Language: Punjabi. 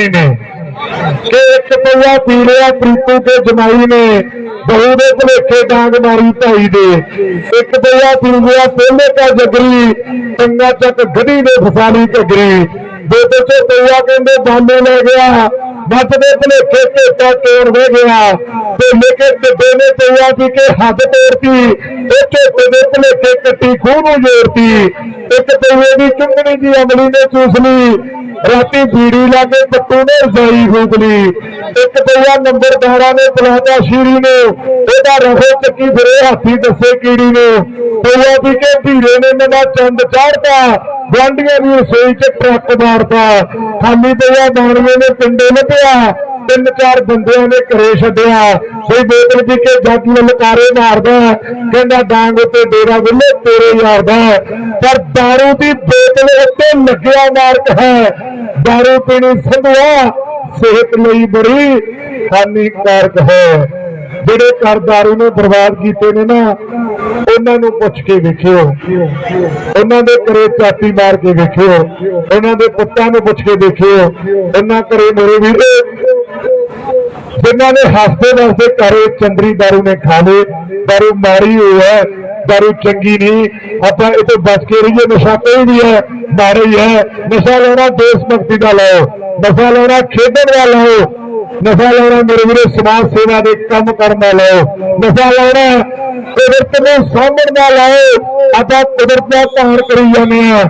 ਕਹਾਣੀ ਨੇ। ਕਿ ਇੱਕ ਪਈਆ ਪੀ ਲਿਆ ਪ੍ਰੀਤੂ ਤੇ ਜਮਾਈ ਨੇ, ਬਹੂ ਦੇ ਭਲੇਖੇ ਡਾਂਗ ਮਾਰੀ ਭਾਈ ਦੇ। ਇੱਕ ਪਈਆ ਪੀ ਲਿਆ ਪਹਿਲੇ ਕਾ ਜਗਰੀ ਟੰਗਾ ਚੱਕ ਗੜੀ ਨੇ ਫਸਾਲੀ ਘਗਰੀ। ਬੇਟੇ ਤੇ ਪਈਆ ਕਹਿੰਦੇ, ਬਾਨੇ ਲੈ ਗਿਆ। ਮੱਤ ਦੇ ਭਲੇਖੇ ਢੇਟਾ ਤੋੜ ਦੇ ਗਿਆ ਤੇ ਲੇਕੇ ਟਿੱਬੇ ਨੇ ਪਈਆ ਦੀ ਕਿ ਹੱਦ ਤੋੜਤੀ ਇਹ ਢੇਟੇ ਦੇ ਭਲੇਖੇ ਕੱਟੀ ਖੂਹ ਨੂੰ ਜੋੜਤੀ। ਇੱਕ ਪਈਏ ਦੀ ਚੁੰਗਣੀ ਦੀ ਅਮਲੀ ਨੇ ਚੂਸ ਲਈ। ਰਾਤੀ ਬੀੜੀ ਲਾ ਕੇ ਪੱਟੂ ਨੇ ਰਜ਼ਾਈ ਫੂਕ ਲਈ। ਇੱਕ ਪਈਆ ਨੰਬਰਦਾਰਾਂ ਨੇ ਬੁਲਾਤਾ ਸ਼ੀਰੀ ਨੂੰ ਇਹਦਾ ਰਫੇ ਚੱਕੀ ਫਿਰੇ ਹਾਥੀ ਦੱਸੇ ਕੀੜੀ ਨੂੰ ਪਈਆ ਦੀ ਕੇ ਧੀਰੇ ਨੇ ਨਵਾਂ ਚੰਦ ਚਾੜਤਾ ਗੁਆਂਢੀਆਂ ਦੀ ਰਸੋਈ 'ਚ ਟਰੱਕ ਮਾਰਤਾ ਖਾਲੀ ਪਈਆ ਬਾਣੀਏ ਨੇ ਪਿੰਡੇ ਲੱਭਿਆ ਤਿੰਨ ਚਾਰ ਬੰਦਿਆਂ ਨੇ ਘਰੇ ਛੱਡਿਆ ਕੋਈ ਬੋਤਲ ਪੀ ਕੇ ਜੱਜ ਲਲਕਾਰੇ ਮਾਰਦਾ ਕਹਿੰਦਾ ਡਾਂਗ ਉੱਤੇ ਡੇਰਾ ਵਿਲੇ ਤੇਰੇ ਯਾਰ ਦਾ ਪਰ दारू ਦੀ ਬੋਤਲ ਉੱਤੇ ਲੱਗਿਆ ਮਾਰਕ ਹੈ दारू ਪੀਣੀ ਸੰਧੂਆ ਸਿਹਤ ਲਈ ਬੜੀ ਹਾਨੀਕਾਰਕ ਹੈ। ਜਿਹੜੇ ਘਰ दारू ਨੇ ਬਰਬਾਦ ਕੀਤੇ ਨੇ ਨਾ, ਉਹਨਾਂ ਨੂੰ ਪੁੱਛ ਕੇ ਵੇਖਿਓ। ਉਹਨਾਂ ਦੇ ਘਰੇ ਚਾਟੀ ਮਾਰ ਕੇ ਵੇਖਿਓ। ਉਹਨਾਂ ਦੇ ਪੁੱਤਾਂ ਨੂੰ ਪੁੱਛ ਕੇ ਵੇਖਿਓ। ਉਹਨਾਂ ਘਰੇ ਮੇਰੇ ਵੀਰੇ ਜਿਨ੍ਹਾਂ ਨੇ ਹੱਸਦੇ ਵਸਦੇ ਘਰੇ ਚੰਦਰੀ ਦਾਰੂ ਨੇ ਖਾ ਲੇ ਦਾਰੂ ਮਾਰੀ ਹੋਈ ਹੈ, ਦਾਰੂ ਚੰਗੀ ਨਹੀਂ। ਆਪਾਂ ਇਹ ਤੋਂ ਬਚ ਕੇ ਰਹੀਏ, ਨਸ਼ਾ ਕੋਈ ਵੀ ਹੈ ਮਾਰੇ ਹੀ। ਹੈ ਨਸ਼ਾ ਲੈਣਾ ਦੇਸ਼ ਭਗਤੀ ਦਾ ਲਾਓ, ਨਸ਼ਾ ਲੈਣਾ ਖੇਡਣ ਦਾ ਲਾਓ, ਨਸ਼ਾ ਲੈਣਾ ਮੇਰੇ ਵੀਰੇ ਸਮਾਜ ਸੇਵਾ ਦੇ ਕੰਮ ਕਰਨ ਦਾ ਲਾਓ, ਨਸ਼ਾ ਲੈਣਾ ਕੁਦਰਤ ਨੂੰ ਸਾਂਭਣ ਦਾ ਲਓ। ਆਪਾਂ ਕੁਦਰਤ ਦਾ ਧਾਰ ਕਰੀ ਜਾਂਦੇ ਆ